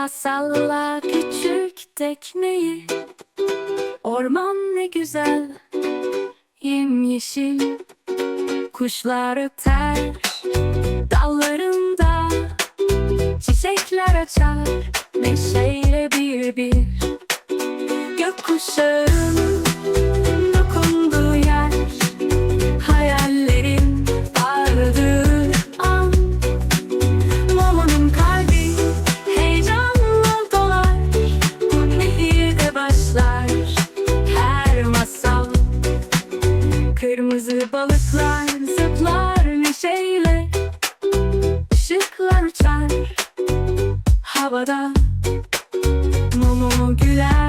Salla salla küçük tekneyi. Orman ne güzel Yemyeşil. Kuşlar öter Dallarında Çiçekler açar. Neşeyle bir bir. Gökkuşağının Kırmızı balıklar zıplar neşeyle Işıklar uçar havada. Momo güler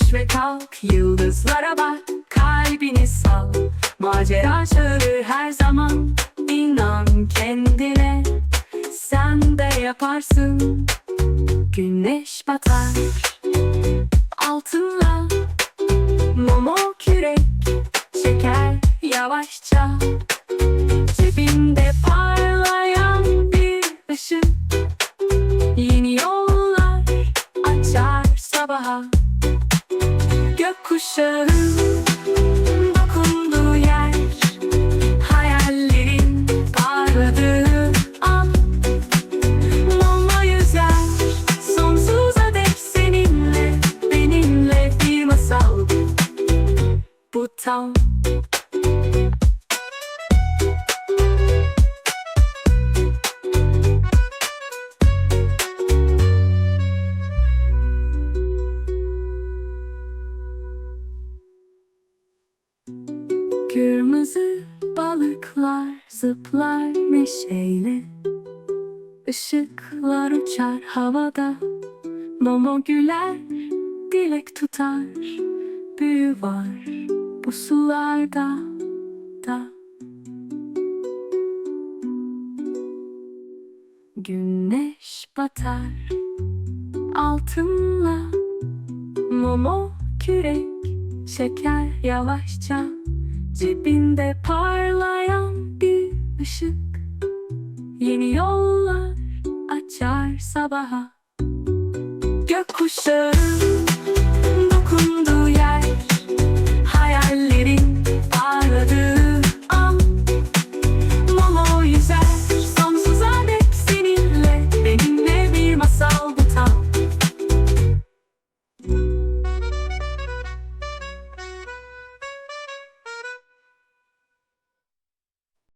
düş ve kalk Yıldızlara bak. Kalbini sal. Macera çağırır her zaman. İnan kendine Sen de yaparsın. Güneş batar. Altınla Momo kürek Şeker yavaşça Dokunduğu yer Hayallerin parladığı an. Momo yüzer sonsuza seninle Benimle bir masal. Bu tam Kırmızı balıklar zıplar neşeyle. Işıklar uçar havada. Momo güler dilek tutar. Büyü var bu sularda da. Güneş batar altınla. Momo kürek şeker yavaşça Cebinde parlayan bir ışık. Yeni yollar açar sabaha. Gökkuşağı dokundu